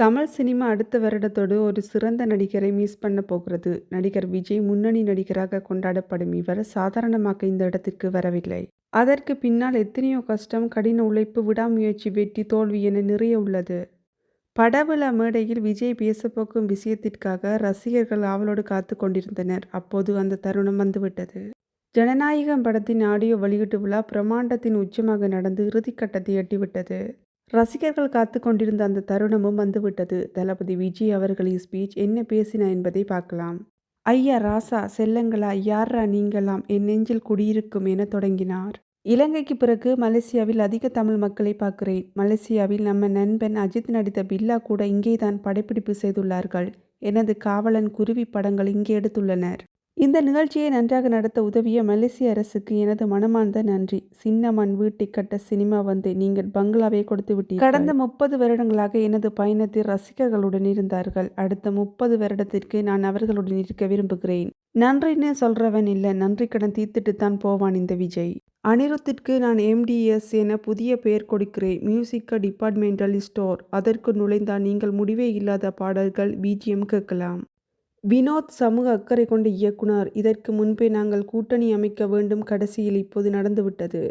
Tamil cinema அடுத்த வருடத்தோடு ஒரு சிறந்த நடிகரை மிஸ் பண்ண போகிறது. நடிகர் விஜய் முன்னணி நடிகராக கொண்டாடப்படும் இவர் சாதாரணமாக இந்த இடத்திற்கு வரவில்லை. அதற்கு பின்னால் எத்தனையோ கஷ்டம், கடின உழைப்பு, விடாமுயற்சி, வெற்றி, தோல்வி என நிறைய உள்ளது. படவிழா மேடையில் விஜய் பேசப்போக்கும் விஷயத்திற்காக ரசிகர்கள் ஆவலோடு காத்து கொண்டிருந்தனர். அப்போது அந்த தருணம் வந்துவிட்டது. ஜனநாயகம் படத்தின் ஆடியோ வெளியீட்டு விழா பிரமாண்டத்தின் உச்சமாக நடந்து இறுதிக்கட்டத்தை எட்டிவிட்டது. ரசிகர்கள் காத்து கொண்டிருந்த அந்த தருணமும் வந்துவிட்டது. தளபதி விஜய் அவர்களின் ஸ்பீச் என்ன பேசினா என்பதை பார்க்கலாம். ஐயா ராசா செல்லங்களா யார்ரா நீங்களாம் என் நெஞ்சில் குடியிருக்கும் என தொடங்கினார். இலங்கைக்கு பிறகு மலேசியாவில் அதிக தமிழ் மக்களை பார்க்கிறேன். மலேசியாவில் நம்ம நண்பன் அஜித் நடித்த பில்லா கூட இங்கேதான் படப்பிடிப்பு செய்துள்ளார்கள். எனது காவலன், குருவி படங்கள் இங்கே எடுத்துள்ளனர். இந்த நிகழ்ச்சியை நன்றாக நடத்த உதவிய மலேசிய அரசுக்கு எனது மனமார்ந்த நன்றி. சின்ன மண் வீட்டை கட்ட சினிமா வந்து நீங்கள் பங்களாவை கொடுத்து விட்டீர்கள். கடந்த முப்பது வருடங்களாக எனது பயணத்தில் ரசிகர்களுடன் இருந்தார்கள். அடுத்த முப்பது வருடத்திற்கு நான் அவர்களுடன் இருக்க விரும்புகிறேன். நன்றின்னு சொல்றவன் இல்லை நன்றி கடன் தீர்த்துட்டு தான் போவான் இந்த விஜய். அனிருத்திற்கு நான் எம்டிஎஸ் என புதிய பெயர் கொடுக்கிறேன். மியூசிக்க டிபார்ட்மெண்டல் ஸ்டோர். அதற்கு நுழைந்தால் நீங்கள் முடிவே இல்லாத பாடல்கள், பிஜிஎம் கேட்கலாம். வினோத் சமூக அக்கறை கொண்ட இயக்குனர். இதற்கு முன்பே நாங்கள் கூட்டணி அமைக்க வேண்டும் கடைசியில் இப்போது நடந்துவிட்டது.